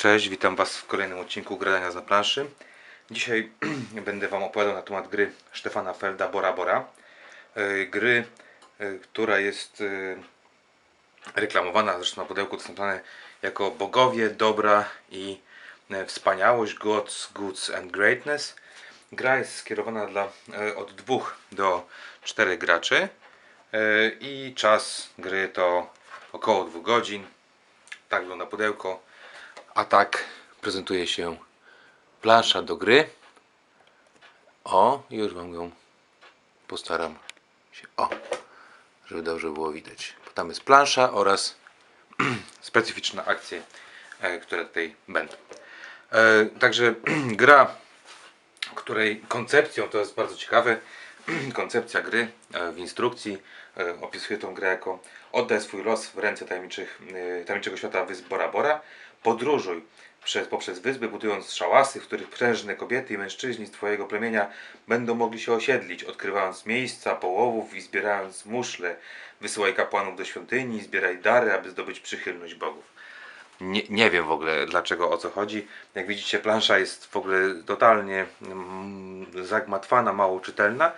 Cześć, witam Was w kolejnym odcinku Gradania za planszy. Dzisiaj będę Wam opowiadał na temat gry Stefana Felda Bora Bora. E, Gry, e, która jest e, reklamowana, zresztą na pudełku napisane jako Bogowie, Dobra i Wspaniałość, Gods, Goods and Greatness. Gra jest skierowana dla od 2 do 4 graczy i czas gry to około 2 godzin. Tak wygląda pudełko. A tak prezentuje się plansza do gry. O, już wam ją postaram się. O, żeby dobrze było widać. Bo tam jest plansza oraz specyficzne akcje, e, które tutaj będą. E, Także gra, której koncepcją to jest bardzo ciekawe. Koncepcja gry e, w instrukcji opisuje tą grę jako oddaj swój los w ręce tajemniczych, tajemniczego świata wysp Bora Bora. Podróżuj przez, poprzez wyspy, budując szałasy, w których prężne kobiety i mężczyźni z Twojego plemienia będą mogli się osiedlić, odkrywając miejsca połowów i zbierając muszle. Wysyłaj kapłanów do świątyni, zbieraj dary, aby zdobyć przychylność bogów. Nie, nie wiem w ogóle dlaczego, o co chodzi. Jak widzicie, plansza jest w ogóle totalnie mm, zagmatwana, mało czytelna,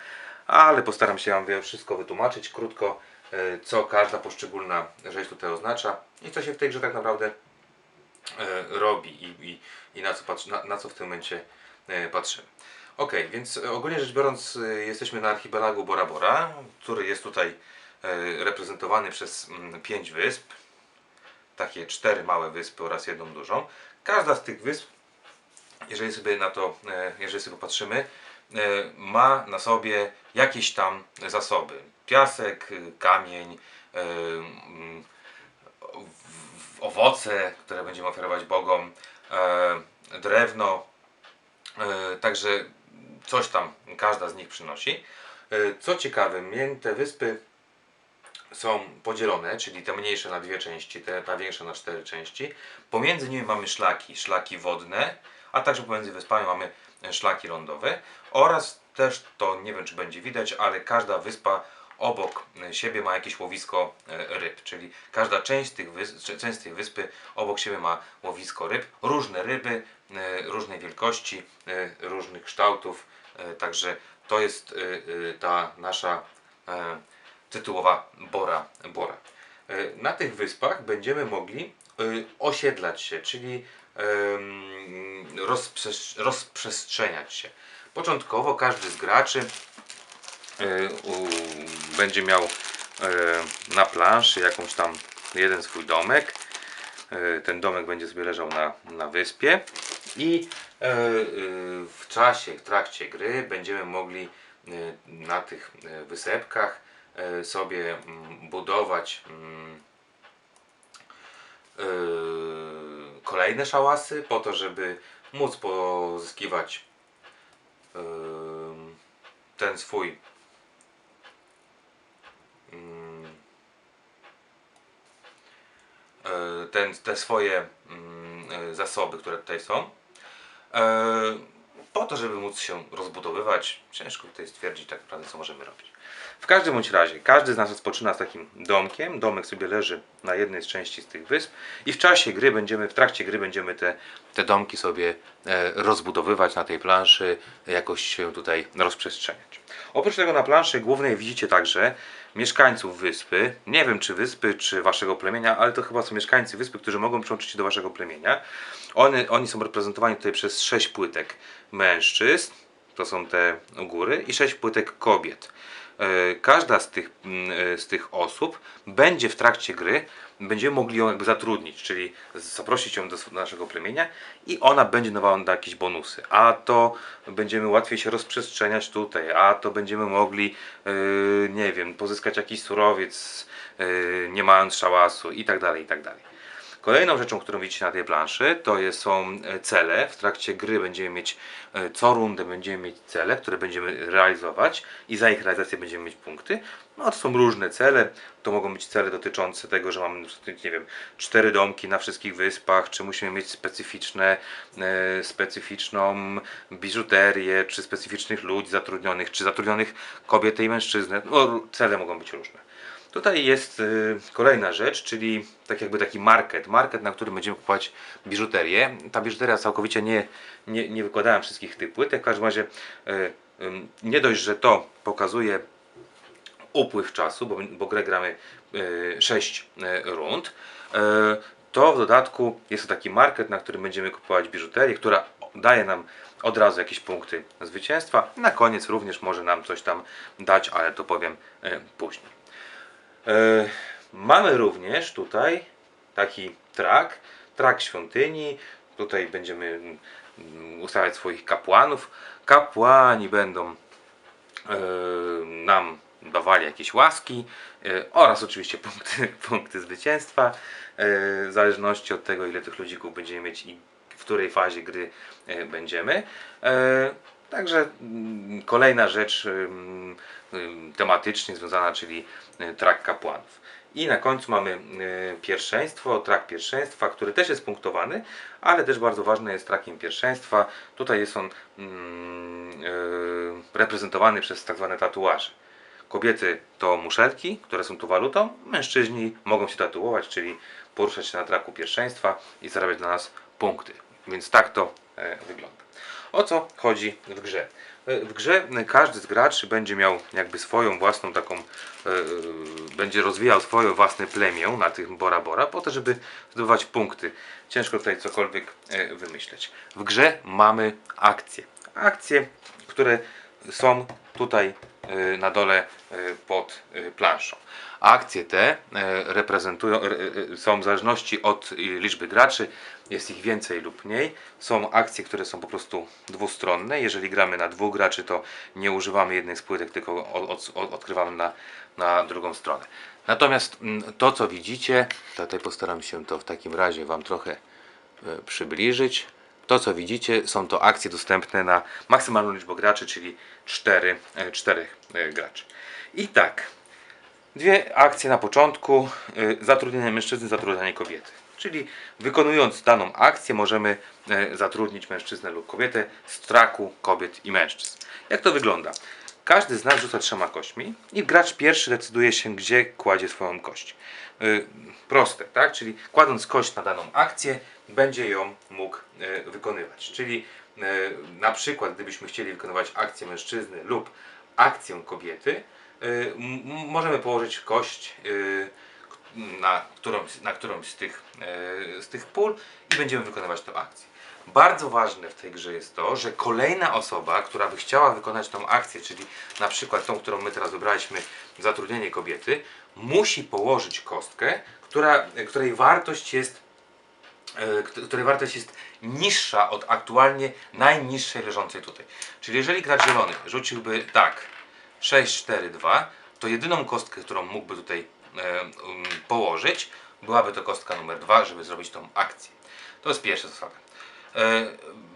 ale postaram się Wam wszystko wytłumaczyć krótko, e, co każda poszczególna rzecz tutaj oznacza i co się w tej grze tak naprawdę robi i, i, i na, co patrzy, na, na co w tym momencie e, patrzymy. Ok, więc e, ogólnie rzecz biorąc, e, jesteśmy na archipelagu Bora Bora, który jest tutaj e, reprezentowany przez mm, pięć wysp takie cztery małe wyspy oraz jedną dużą. Każda z tych wysp, jeżeli sobie na to, e, jeżeli sobie popatrzymy, e, ma na sobie jakieś tam zasoby. Piasek, kamień, e, mm, owoce, które będziemy oferować bogom, e, drewno, e, także coś tam każda z nich przynosi. E, Co ciekawe, te wyspy są podzielone, czyli te mniejsze na dwie części, te, ta większa na cztery części. Pomiędzy nimi mamy szlaki, szlaki wodne, a także pomiędzy wyspami mamy szlaki lądowe oraz też to nie wiem czy będzie widać, ale każda wyspa obok siebie ma jakieś łowisko e, ryb, czyli każda część tych wysp, część tej wyspy obok siebie ma łowisko ryb, różne ryby, e, różnej wielkości, e, różnych kształtów, także to jest ta nasza tytułowa Bora Bora. Na tych wyspach będziemy mogli osiedlać się, czyli rozprzestrzeniać się. Początkowo każdy z graczy będzie miał e, na planszy jakąś tam jeden swój domek. E, Ten domek będzie sobie leżał na, na wyspie i w czasie, w trakcie gry będziemy mogli na tych wysepkach sobie mm, budować mm, kolejne szałasy po to, żeby móc pozyskiwać ten swój mm, e, ten, te swoje mm, e, zasoby, które tutaj są. E, po to, żeby móc się rozbudowywać, ciężko tutaj stwierdzić tak naprawdę, co możemy robić. W każdym bądź razie, każdy z nas rozpoczyna z takim domkiem. Domek sobie leży na jednej z części z tych wysp i w czasie gry będziemy, w trakcie gry będziemy te, te domki sobie e, rozbudowywać na tej planszy, jakoś się tutaj rozprzestrzeniać. Oprócz tego na planszy głównej widzicie także mieszkańców wyspy. Nie wiem czy wyspy, czy waszego plemienia, ale to chyba są mieszkańcy wyspy, którzy mogą przyłączyć się do waszego plemienia. One, oni są reprezentowani tutaj przez sześć płytek mężczyzn, to są te u góry, i sześć płytek kobiet. E, Każda z tych, mm, e, z tych osób będzie w trakcie gry, będziemy mogli ją jakby zatrudnić, czyli zaprosić ją do naszego plemienia i ona będzie dawała nam jakieś bonusy. A to będziemy łatwiej się rozprzestrzeniać tutaj, a to będziemy mogli, e, nie wiem, pozyskać jakiś surowiec, nie mając szałasu i tak dalej, i tak dalej. Kolejną rzeczą, którą widzicie na tej planszy, to są e, cele. W trakcie gry będziemy mieć e, co rundę będziemy mieć cele, które będziemy realizować i za ich realizację będziemy mieć punkty. No to są różne cele. To mogą być cele dotyczące tego, że mamy nie wiem, cztery domki na wszystkich wyspach, czy musimy mieć specyficzne, e, specyficzną biżuterię, czy specyficznych ludzi zatrudnionych, czy zatrudnionych kobiety i mężczyznę. No, cele mogą być różne. Tutaj jest y, kolejna rzecz, czyli tak jakby taki market, market, na którym będziemy kupować biżuterię. Ta biżuteria całkowicie nie, nie, nie wykładałem wszystkich tych płytek, w każdym razie y, nie dość, że to pokazuje upływ czasu, bo, bo grę gramy 6 rund, e, to w dodatku jest to taki market, na którym będziemy kupować biżuterię, która daje nam od razu jakieś punkty zwycięstwa. Na koniec również może nam coś tam dać, ale to powiem później. E, Mamy również tutaj taki trak, trak świątyni. Tutaj będziemy mm, ustawiać swoich kapłanów. Kapłani będą e, nam dawali jakieś łaski e, oraz oczywiście punkty, punkty zwycięstwa w zależności od tego ile tych ludzików będziemy mieć i w której fazie gry będziemy. Także mm, kolejna rzecz tematycznie związana, czyli y, trak kapłanów. I na końcu mamy y, pierwszeństwo, trak pierwszeństwa, który też jest punktowany, ale też bardzo ważny jest trakiem pierwszeństwa. Tutaj jest on mm, y, reprezentowany przez tak zwane tatuaże. Kobiety to muszelki, które są tu walutą, mężczyźni mogą się tatuować, czyli poruszać się na traku pierwszeństwa i zarabiać dla nas punkty. Więc tak to e, wygląda. O co chodzi w grze? E, W grze każdy z graczy będzie miał jakby swoją własną taką, e, będzie rozwijał swoje własne plemię na tych Bora Bora po to, żeby zdobywać punkty. Ciężko tutaj cokolwiek e, wymyśleć. W grze mamy akcje. Akcje, które są tutaj e, na dole e, pod e, planszą. Akcje te reprezentują, są w zależności od liczby graczy, jest ich więcej lub mniej. Są akcje, które są po prostu dwustronne. Jeżeli gramy na dwóch graczy, to nie używamy jednej z płytek, tylko od, od, od, odkrywamy na, na drugą stronę. Natomiast mm, to, co widzicie, tutaj postaram się to w takim razie Wam trochę przybliżyć. To, co widzicie, są to akcje dostępne na maksymalną liczbę graczy, czyli 4, 4 graczy. I tak, Dwie akcje na początku. y, Zatrudnienie mężczyzny, zatrudnienie kobiety. Czyli wykonując daną akcję możemy e, zatrudnić mężczyznę lub kobietę z traku kobiet i mężczyzn. Jak to wygląda? Każdy z nas rzuca trzema kośćmi i gracz pierwszy decyduje się, gdzie kładzie swoją kość. Proste, tak? Czyli kładąc kość na daną akcję, będzie ją mógł e, wykonywać. Czyli e, na przykład, gdybyśmy chcieli wykonywać akcję mężczyzny lub akcję kobiety, m- możemy położyć kość na, którąś, na którąś z tych, z tych pól i będziemy wykonywać tę akcję. Bardzo ważne w tej grze jest to, że kolejna osoba, która by chciała wykonać tą akcję, czyli na przykład tą, którą my teraz wybraliśmy, zatrudnienie kobiety, musi położyć kostkę, która, której wartość jest e, której wartość jest niższa od aktualnie najniższej leżącej tutaj. Czyli jeżeli gracz zielony rzuciłby tak 6, 4, 2, to jedyną kostkę, którą mógłby tutaj e, um, położyć, byłaby to kostka numer 2, żeby zrobić tą akcję. To jest pierwsza zasada. E,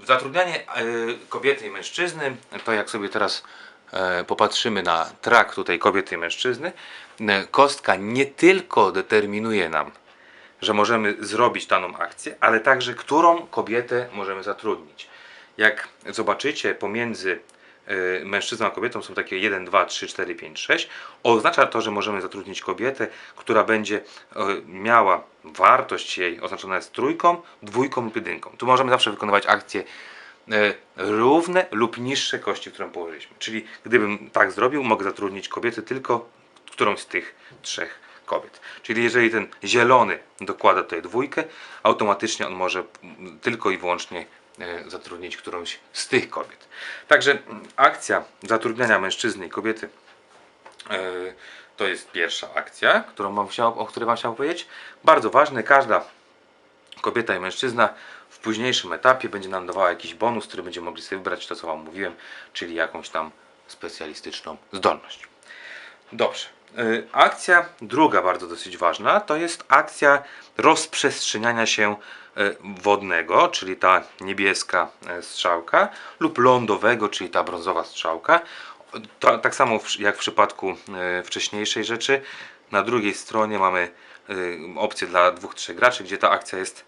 zatrudnianie e, kobiety i mężczyzny, to jak sobie teraz e, popatrzymy na trak tutaj kobiety i mężczyzny, e, kostka nie tylko determinuje nam że możemy zrobić daną akcję, ale także którą kobietę możemy zatrudnić. Jak zobaczycie pomiędzy y, mężczyzną a kobietą są takie 1, 2, 3, 4, 5, 6. Oznacza to, że możemy zatrudnić kobietę, która będzie y, miała wartość jej oznaczona jest trójką, dwójką lub jedynką. Tu możemy zawsze wykonywać akcje y, równe lub niższe kości, którą położyliśmy. Czyli gdybym tak zrobił, mogę zatrudnić kobiety tylko którąś z tych trzech kobiet. Czyli jeżeli ten zielony dokłada tutaj dwójkę, automatycznie on może tylko i wyłącznie e, zatrudnić którąś z tych kobiet. Także mm, akcja zatrudniania mężczyzny i kobiety e, to jest pierwsza akcja, którą mam chciał, o której Wam chciałem powiedzieć. Bardzo ważne, każda kobieta i mężczyzna w późniejszym etapie będzie nam dawała jakiś bonus, który będziemy mogli sobie wybrać to, co Wam mówiłem, czyli jakąś tam specjalistyczną zdolność. Dobrze. Y, Akcja druga, bardzo dosyć ważna, to jest akcja rozprzestrzeniania się y, wodnego, czyli ta niebieska y, strzałka, lub lądowego, czyli ta brązowa strzałka. To, tak samo jak w przypadku wcześniejszej rzeczy, na drugiej stronie mamy opcję dla dwóch, trzech graczy, gdzie ta akcja jest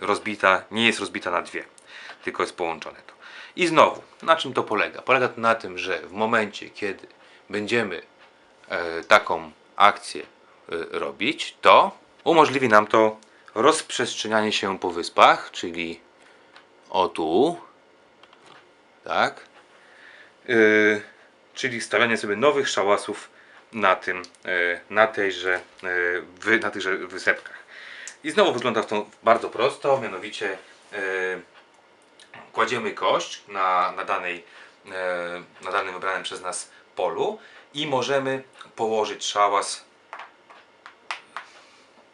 rozbita, nie jest rozbita na dwie, tylko jest połączone to. I znowu, na czym to polega? Polega to na tym, że w momencie, kiedy będziemy e, taką akcję y, robić, to umożliwi nam to rozprzestrzenianie się po wyspach, czyli o tu, tak, y, czyli stawianie sobie nowych szałasów na tym, na tejże, na tychże wysepkach. I znowu wygląda to bardzo prosto, mianowicie kładziemy kość na, na, danej, e, na danym wybranym przez nas polu i możemy położyć szałas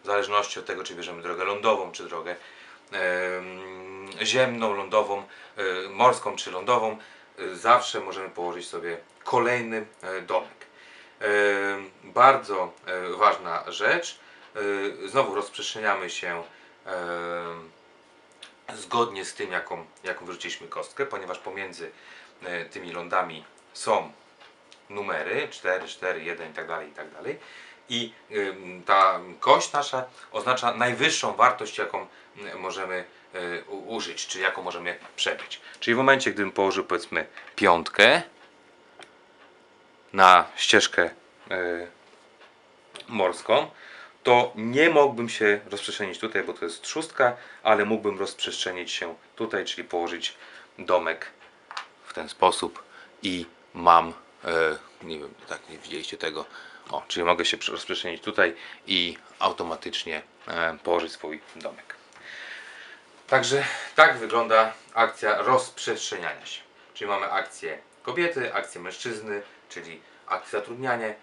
w zależności od tego, czy bierzemy drogę lądową, czy drogę em, ziemną, lądową, e, morską, czy lądową, e, zawsze możemy położyć sobie kolejny e, domek. E, Bardzo e, ważna rzecz. E, Znowu rozprzestrzeniamy się zgodnie z tym, jaką, jaką wyrzuciliśmy kostkę, ponieważ pomiędzy e, tymi lądami są numery 4, 4, 1 i tak dalej, i tak ta kość nasza oznacza najwyższą wartość, jaką y, możemy y, użyć, czy jaką możemy przebyć. Czyli w momencie, gdybym położył powiedzmy piątkę na ścieżkę y, morską, to nie mógłbym się rozprzestrzenić tutaj, bo to jest szóstka, ale mógłbym rozprzestrzenić się tutaj, czyli położyć domek w ten sposób i mam, nie wiem, tak nie widzieliście tego, o, czyli mogę się rozprzestrzenić tutaj i automatycznie e, położyć swój domek. Także tak wygląda akcja rozprzestrzeniania się. Czyli mamy akcję kobiety, akcję mężczyzny, czyli akcja zatrudniania, e,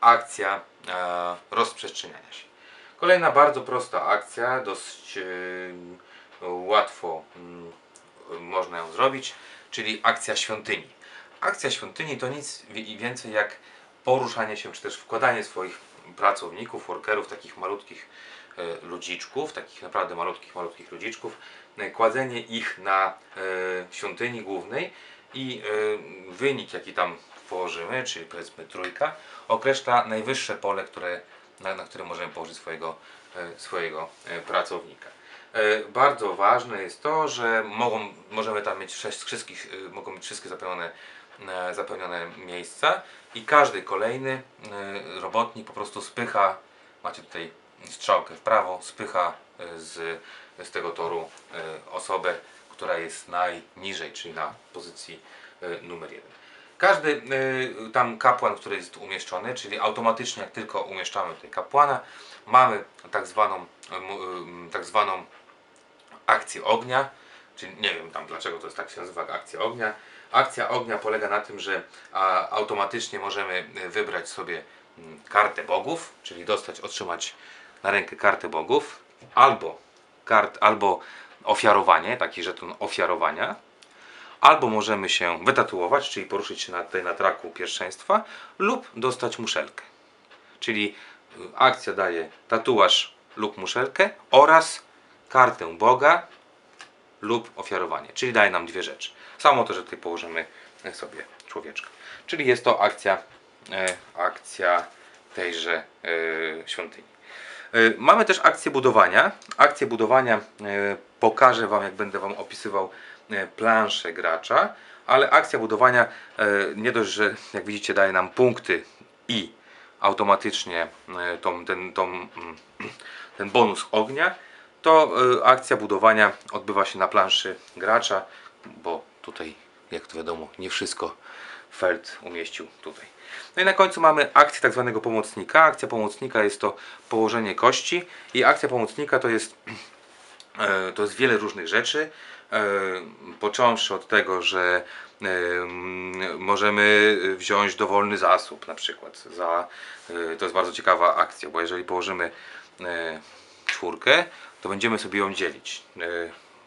akcja e, rozprzestrzeniania się. Kolejna bardzo prosta akcja, dosyć e, łatwo mm, można ją zrobić, czyli akcja świątyni. Akcja świątyni to nic wi- więcej jak poruszanie się, czy też wkładanie swoich pracowników, workerów, takich malutkich e, ludziczków, takich naprawdę malutkich, malutkich ludziczków, e, kładzenie ich na e, świątyni głównej i wynik, jaki tam położymy, czyli powiedzmy trójka, określa najwyższe pole, które, na, na które możemy położyć swojego, swojego pracownika. Bardzo ważne jest to, że mogą, możemy tam mieć sześć, wszystkich, mogą być wszystkie zapełnione, zapełnione miejsca i każdy kolejny e, robotnik po prostu spycha, macie tutaj strzałkę w prawo, spycha e, z, z tego toru e, osobę, która jest najniżej, czyli na pozycji e, numer jeden. Każdy tam kapłan, który jest umieszczony, czyli automatycznie jak tylko umieszczamy tutaj kapłana, mamy tak zwaną, tak zwaną akcję ognia, czyli nie wiem tam dlaczego to jest tak się nazywa akcja ognia. Akcja ognia polega na tym, że automatycznie możemy y, wybrać sobie mm, kartę bogów, czyli dostać, otrzymać na rękę kartę bogów, albo kart, albo ofiarowanie, taki żeton ofiarowania, albo możemy się wytatuować, czyli poruszyć się na, tutaj na traku pierwszeństwa, lub dostać muszelkę. Czyli y, akcja daje tatuaż lub muszelkę oraz kartę Boga lub ofiarowanie. Czyli daje nam dwie rzeczy. Samo to, że tutaj położymy sobie człowieczka. Czyli jest to akcja, e, akcja tejże e, świątyni. E, Mamy też akcję budowania. Akcję budowania e, pokażę Wam, jak będę Wam opisywał e, planszę gracza, ale akcja budowania e, nie dość, że jak widzicie daje nam punkty i automatycznie e, tą, ten, tą, ten bonus ognia, to e, akcja budowania odbywa się na planszy gracza, bo tutaj, jak to wiadomo, nie wszystko Feld umieścił tutaj. No i na końcu mamy akcję tak zwanego pomocnika. Akcja pomocnika jest to położenie kości i akcja pomocnika to jest E, to jest wiele różnych rzeczy. E, Począwszy od tego, że e, możemy wziąć dowolny zasób na przykład. Za, to jest bardzo ciekawa akcja, bo jeżeli położymy czwórkę, to będziemy sobie ją dzielić.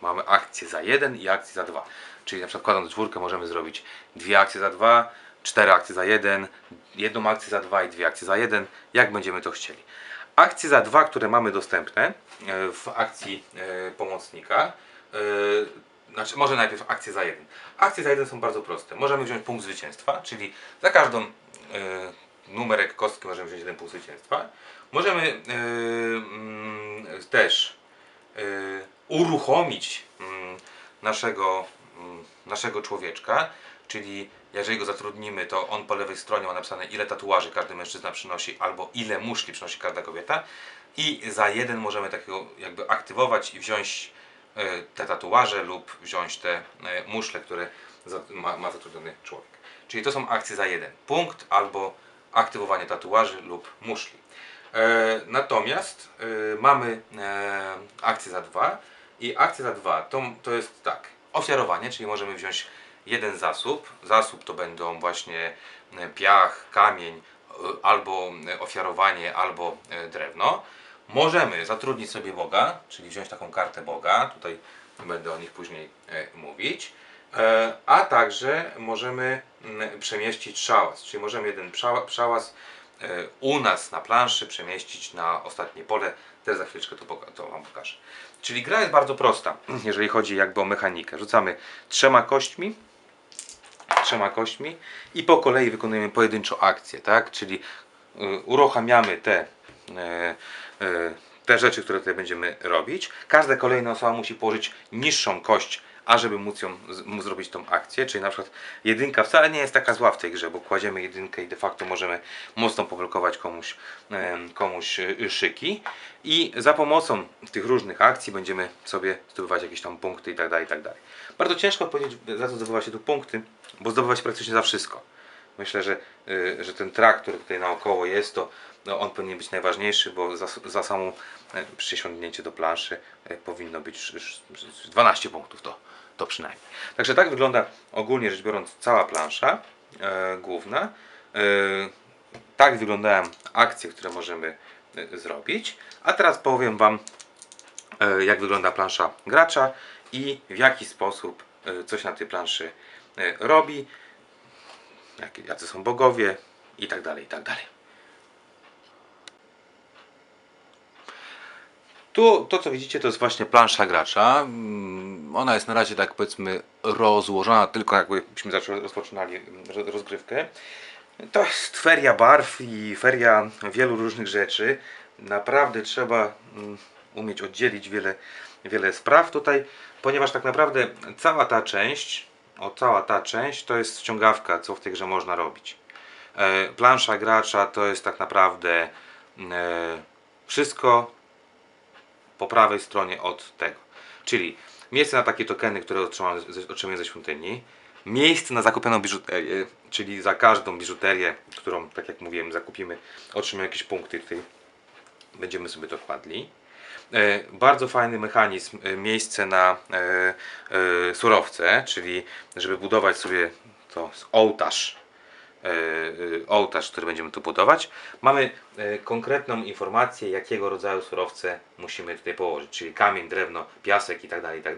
Mamy akcję za jeden i akcję za dwa. Czyli na przykład kładąc czwórkę możemy zrobić dwie akcje za dwa, cztery akcje za jeden, jedną akcję za dwa i dwie akcje za jeden, jak będziemy to chcieli. Akcje za dwa, które mamy dostępne e, w akcji e, pomocnika, e, znaczy może najpierw akcje za jeden. Akcje za jeden są bardzo proste. Możemy wziąć punkt zwycięstwa, czyli za każdą numerek kostki możemy wziąć jeden punkt zwycięstwa. Możemy mm, też uruchomić mm, naszego, mm, naszego człowieczka, czyli jeżeli go zatrudnimy, to on po lewej stronie ma napisane ile tatuaży każdy mężczyzna przynosi, albo ile muszli przynosi każda kobieta i za jeden możemy takiego jakby aktywować i wziąć e, te tatuaże lub wziąć te e, muszle, które ma, ma zatrudniony człowiek. Czyli to są akcje za jeden punkt albo aktywowanie tatuaży lub muszli. E, natomiast e, mamy e, akcję za dwa i akcja za dwa to, to jest tak, ofiarowanie, czyli możemy wziąć jeden zasób. Zasób to będą właśnie piach, kamień, albo ofiarowanie, albo drewno. Możemy zatrudnić sobie Boga, czyli wziąć taką kartę Boga, tutaj będę o nich później mówić. A także możemy mm, przemieścić szałas, czyli możemy jeden e, u nas na planszy przemieścić na ostatnie pole. Też za chwileczkę to, to Wam pokażę. Czyli gra jest bardzo prosta, jeżeli chodzi jakby o mechanikę. Rzucamy trzema kośćmi, trzema kośćmi i po kolei wykonujemy pojedynczo akcję, tak? Czyli y, uruchamiamy te, e, e, te rzeczy, które tutaj będziemy robić. Każda kolejna osoba musi położyć niższą kość, ażeby móc, ją, móc zrobić tą akcję. Czyli na przykład jedynka wcale nie jest taka zła w tej grze, bo kładziemy jedynkę i de facto możemy mocno poblokować komuś, komuś y, szyki. I za pomocą tych różnych akcji będziemy sobie zdobywać jakieś tam punkty i tak dalej, i tak. Bardzo ciężko powiedzieć, za co zdobywa się tu punkty, bo zdobywa się praktycznie za wszystko. Myślę, że, y, że ten track, który tutaj naokoło jest, to no, on powinien być najważniejszy, bo za, za samą e, przysiągnięcie do planszy e, powinno być sz- sz- 12 punktów to, to przynajmniej. Także tak wygląda ogólnie rzecz biorąc cała plansza e, główna. E, tak wyglądają akcje, które możemy e, zrobić. A teraz powiem Wam, e, jak wygląda plansza gracza i w jaki sposób e, coś na tej planszy e, robi, jacy są bogowie i tak dalej, i tak dalej. Tu to co widzicie to jest właśnie plansza gracza. Mm, Ona jest na razie tak powiedzmy rozłożona, tylko jakbyśmy rozpoczynali mm, ro- rozgrywkę. To jest feria barw i feria wielu różnych rzeczy. Naprawdę trzeba mm, umieć oddzielić wiele, wiele spraw tutaj, ponieważ tak naprawdę cała ta część, o cała ta część to jest ściągawka, co w tej grze można robić. E, Plansza gracza to jest tak naprawdę e, wszystko po prawej stronie od tego. Czyli miejsce na takie tokeny, które otrzymuję ze świątyni, miejsce na zakupioną biżuterię, czyli za każdą biżuterię, którą, tak jak mówiłem, zakupimy, otrzymamy jakieś punkty, tutaj będziemy sobie to kładli. E, bardzo fajny mechanizm, e, miejsce na e, surowce, czyli żeby budować sobie to ołtarz, ołtarz, który będziemy tu budować. Mamy e, konkretną informację, jakiego rodzaju surowce musimy tutaj położyć, czyli kamień, drewno, piasek i tak dalej, i tak.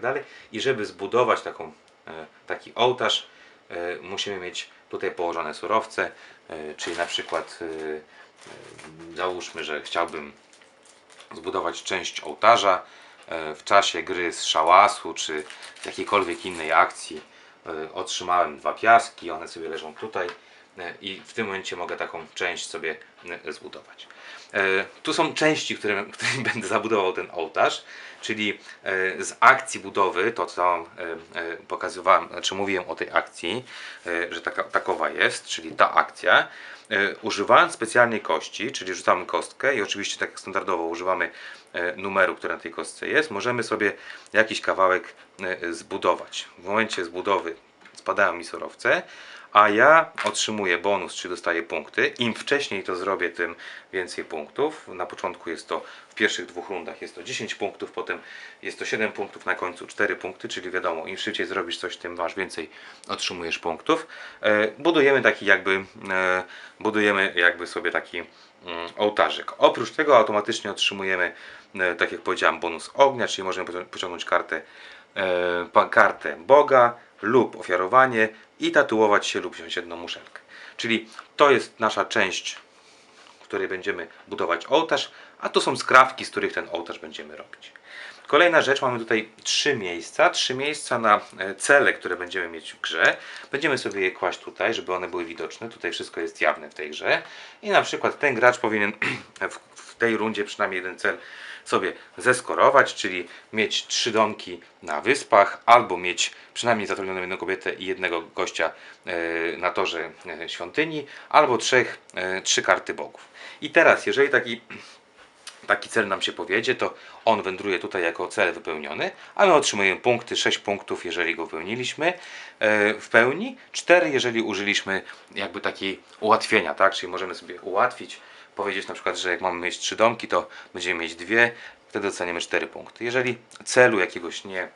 I żeby zbudować taką, e, taki ołtarz, e, musimy mieć tutaj położone surowce, e, czyli na przykład e, e, załóżmy, że chciałbym zbudować część ołtarza e, w czasie gry z szałasu czy jakiejkolwiek innej akcji e, otrzymałem dwa piaski, one sobie leżą tutaj e, i w tym momencie mogę taką część sobie e, zbudować. E, Tu są części, którymi będę zabudował ten ołtarz, czyli e, z akcji budowy, to co e, e, pokazywałem, znaczy mówiłem o tej akcji, e, że taka, takowa jest, czyli ta akcja, e, używając specjalnej kości, czyli rzucamy kostkę i oczywiście tak jak standardowo używamy e, numeru, który na tej kostce jest, możemy sobie jakiś kawałek e, zbudować. W momencie zbudowy spadają mi surowce, a ja otrzymuję bonus, czy dostaję punkty. Im wcześniej to zrobię, tym więcej punktów. Na początku jest to w pierwszych dwóch rundach jest to 10 punktów, potem jest to 7 punktów, na końcu 4 punkty, czyli wiadomo, im szybciej zrobisz coś, tym masz więcej otrzymujesz punktów. E, budujemy taki jakby e, budujemy jakby sobie taki mm, ołtarzyk. Oprócz tego automatycznie otrzymujemy, e, tak jak powiedziałem, bonus ognia, czyli możemy pocią- pociągnąć kartę, kartę Boga lub ofiarowanie i tatuować się lub wziąć jedną muszelkę. Czyli to jest nasza część, w której będziemy budować ołtarz, a to są skrawki, z których ten ołtarz będziemy robić. Kolejna rzecz, mamy tutaj trzy miejsca, trzy miejsca na e, cele, które będziemy mieć w grze. Będziemy sobie je kłaść tutaj, żeby one były widoczne. Tutaj wszystko jest jawne w tej grze. I na przykład ten gracz powinien w, w tej rundzie przynajmniej jeden cel sobie zeskorować, czyli mieć trzy domki na wyspach, albo mieć przynajmniej zatrudnioną jedną kobietę i jednego gościa e, na torze e, świątyni, albo trzech, e, trzy karty bogów. I teraz, jeżeli taki taki cel nam się powiedzie, to on wędruje tutaj jako cel wypełniony, a my otrzymujemy punkty, 6 punktów, jeżeli go wypełniliśmy w pełni, 4, jeżeli użyliśmy jakby takiej ułatwienia, tak? Czyli możemy sobie ułatwić, powiedzieć na przykład, że jak mamy mieć 3 domki, to będziemy mieć dwie, wtedy dostaniemy 4 punkty. Jeżeli celu jakiegoś nie e,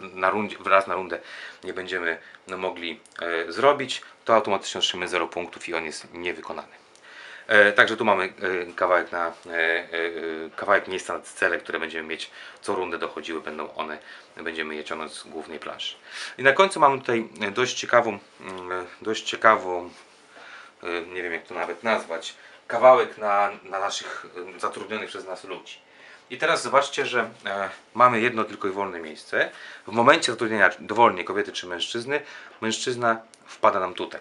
na rundzie, raz na rundę nie będziemy no, mogli e, zrobić, to automatycznie otrzymamy 0 punktów i on jest niewykonany. E, Także tu mamy kawałek, na, kawałek miejsca na cele, które będziemy mieć co rundę dochodziły, będą one, będziemy je ciągnąć z głównej planszy. I na końcu mamy tutaj dość ciekawą, mm, dość ciekawą, nie wiem jak to nawet nazwać, kawałek na, na naszych zatrudnionych przez nas ludzi. I teraz zobaczcie, że e, mamy jedno tylko i wolne miejsce. W momencie zatrudnienia dowolnie kobiety czy mężczyzny, mężczyzna wpada nam tutaj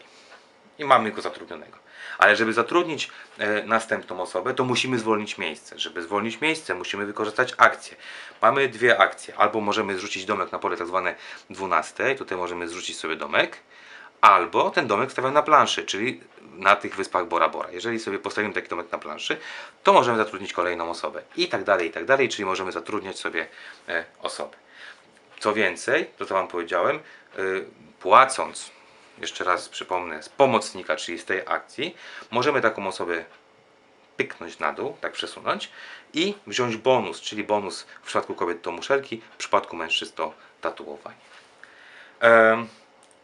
i mamy go zatrudnionego. Ale żeby zatrudnić e, następną osobę, to musimy zwolnić miejsce. Żeby zwolnić miejsce, musimy wykorzystać akcję. Mamy dwie akcje. Albo możemy zrzucić domek na pole tak zwane 12, tutaj możemy zrzucić sobie domek, albo ten domek stawiam na planszy, czyli na tych wyspach Bora Bora. Jeżeli sobie postawimy taki domek na planszy, to możemy zatrudnić kolejną osobę. I tak dalej, i tak dalej, czyli możemy zatrudniać sobie e, osobę. Co więcej, to co Wam powiedziałem, y, płacąc, jeszcze raz przypomnę, z pomocnika, czyli z tej akcji, możemy taką osobę pyknąć na dół, tak przesunąć i wziąć bonus, czyli bonus w przypadku kobiet to muszelki, w przypadku mężczyzn to tatuowanie.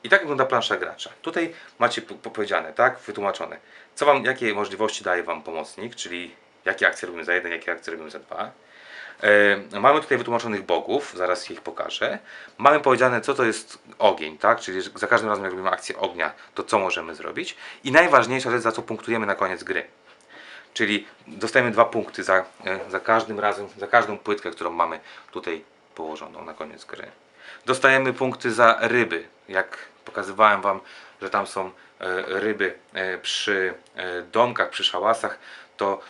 I tak wygląda plansza gracza. Tutaj macie po- po- powiedziane, tak, wytłumaczone, co wam, jakie możliwości daje wam pomocnik, czyli jakie akcje robimy za jeden, jakie akcje robimy za dwa. E, mamy tutaj wytłumaczonych bogów, zaraz ich pokażę. Mamy powiedziane, co to jest ogień, tak? Czyli za każdym razem, jak robimy akcję ognia, to co możemy zrobić. I najważniejsza rzecz, za co punktujemy na koniec gry. Czyli dostajemy dwa punkty za, e, za każdym razem, za każdą płytkę, którą mamy tutaj położoną na koniec gry. Dostajemy punkty za ryby. Jak pokazywałem Wam, że tam są e, ryby e, przy e, domkach, przy szałasach, to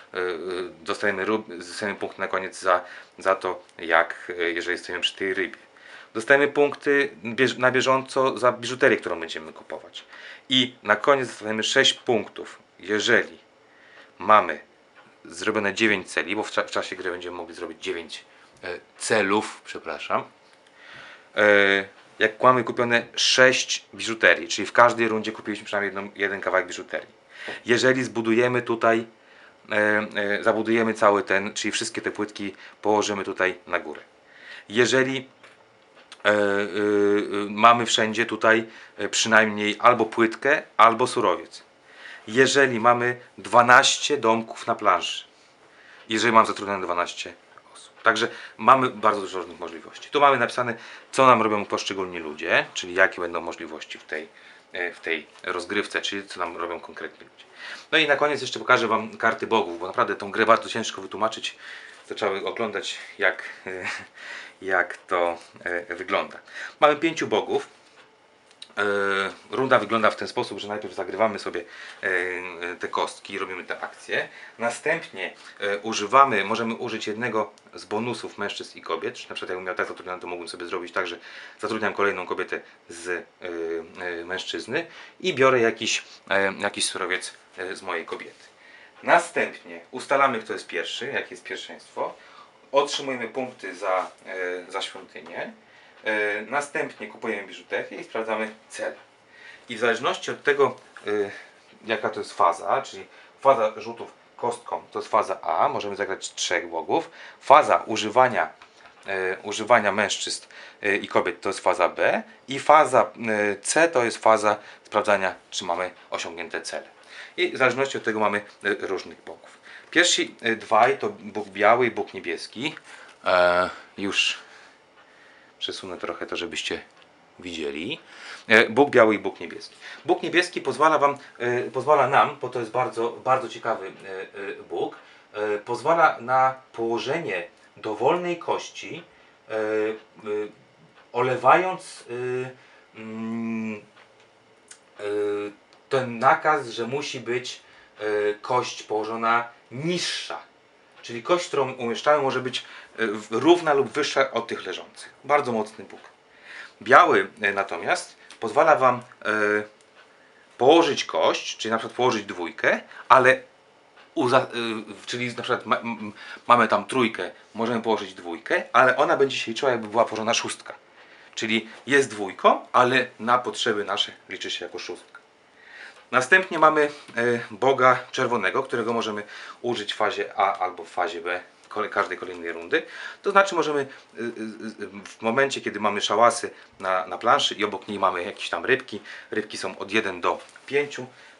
dostajemy, dostajemy punkty na koniec za, za to, jak jeżeli stoimy przy tej rybie. Dostajemy punkty na bieżąco za biżuterię, którą będziemy kupować. I na koniec dostajemy 6 punktów, jeżeli mamy zrobione 9 celi, bo w, cza- w czasie gry będziemy mogli zrobić 9 e, celów, przepraszam. E, jak mamy kupione 6 biżuterii, czyli w każdej rundzie kupiliśmy przynajmniej jedną, jeden kawałek biżuterii. Jeżeli zbudujemy tutaj, e, e, zabudujemy cały ten, czyli wszystkie te płytki położymy tutaj na górę. Jeżeli mamy wszędzie tutaj przynajmniej albo płytkę, albo surowiec. Jeżeli mamy 12 domków na planszy, jeżeli mam zatrudnione 12 osób. Także mamy bardzo dużo różnych możliwości. Tu mamy napisane, co nam robią poszczególni ludzie, czyli jakie będą możliwości w tej, e, w tej rozgrywce, czyli co nam robią konkretni ludzie. No i na koniec jeszcze pokażę Wam karty bogów, bo naprawdę tą grę bardzo ciężko wytłumaczyć. To trzeba oglądać, jak, e, jak to e, wygląda. Mamy pięciu bogów. E, Runda wygląda w ten sposób, że najpierw zagrywamy sobie e, te kostki, robimy te akcje. Następnie e, używamy, możemy użyć jednego z bonusów mężczyzn i kobiet. Na przykład jakbym miał tak zatrudnione, to mógłbym sobie zrobić tak, że zatrudniam kolejną kobietę z mężczyzny i biorę jakiś, jakiś surowiec z mojej kobiety. Następnie ustalamy, kto jest pierwszy, jakie jest pierwszeństwo. Otrzymujemy punkty za, za świątynię. E, Następnie kupujemy biżuterię i sprawdzamy cel. I w zależności od tego, y, jaka to jest faza, czyli faza rzutów kostką to jest faza A, możemy zagrać trzech bogów. Faza używania, y, używania mężczyzn i kobiet to jest faza B. I faza C to jest faza sprawdzania, czy mamy osiągnięte cele. I w zależności od tego mamy różnych bogów. Pierwsi dwaj to Bóg biały i Bóg niebieski. E, już przesunę trochę to, żebyście widzieli. E, Bóg biały i Bóg niebieski. Bóg niebieski pozwala wam, e, pozwala nam, bo to jest bardzo, bardzo ciekawy e, Bóg, pozwala na położenie dowolnej kości, olewając mm, ten nakaz, że musi być kość położona niższa. Czyli kość, którą umieszczamy, może być e, równa lub wyższa od tych leżących. Bardzo mocny Bóg. Biały e, natomiast pozwala Wam e, położyć kość, czyli na przykład położyć dwójkę, ale czyli na przykład mamy tam trójkę, możemy położyć dwójkę, ale ona będzie się liczyła jakby była położona szóstka. Czyli jest dwójką, ale na potrzeby nasze liczy się jako szóstka. Następnie mamy e, Boga czerwonego, którego możemy użyć w fazie A albo w fazie B każdej kolejnej rundy. To znaczy możemy y, y, w momencie, kiedy mamy szałasy na, na planszy i obok niej mamy jakieś tam rybki, rybki są od 1 do 5,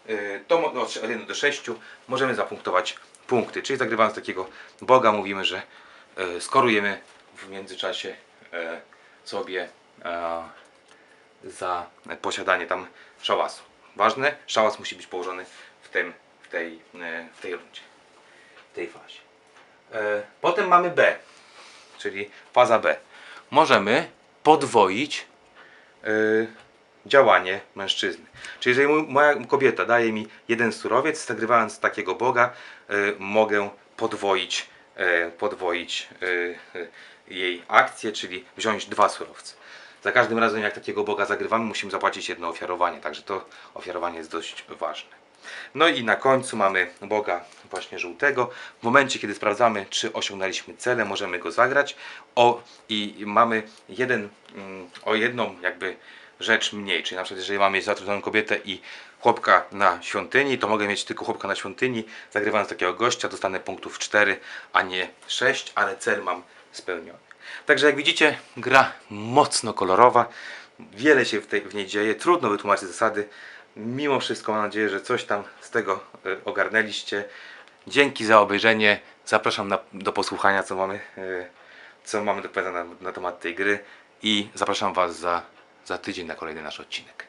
y, to no, od 1 do 6, możemy zapunktować punkty. Czyli zagrywając takiego Boga mówimy, że skorujemy w międzyczasie sobie e, za posiadanie tam szałasu. Ważne, szałas musi być położony w, tym, w, tej, e, w tej rundzie, w tej fazie. E, Potem mamy B, czyli faza B. Możemy podwoić e, działanie mężczyzny. Czyli jeżeli moja kobieta daje mi jeden surowiec, zagrywając takiego Boga, mogę podwoić, podwoić jej akcję, czyli wziąć dwa surowce. Za każdym razem jak takiego Boga zagrywamy, musimy zapłacić jedno ofiarowanie, także to ofiarowanie jest dość ważne. No i na końcu mamy Boga właśnie żółtego. W momencie, kiedy sprawdzamy, czy osiągnęliśmy cele, możemy go zagrać. O, I mamy jeden, mm, o jedną jakby rzecz mniej. Czyli na przykład, jeżeli mamy zatrudnioną kobietę i chłopka na świątyni, to mogę mieć tylko chłopka na świątyni. Zagrywając takiego gościa, dostanę punktów 4, a nie 6, ale cel mam spełniony. Także jak widzicie, gra mocno kolorowa. Wiele się w, tej, w niej dzieje. Trudno wytłumaczyć zasady. Mimo wszystko mam nadzieję, że coś tam z tego e, ogarnęliście. Dzięki za obejrzenie. Zapraszam na, do posłuchania, co mamy, e, co mamy do powiedzenia na, na temat tej gry. I zapraszam Was za, za tydzień na kolejny nasz odcinek.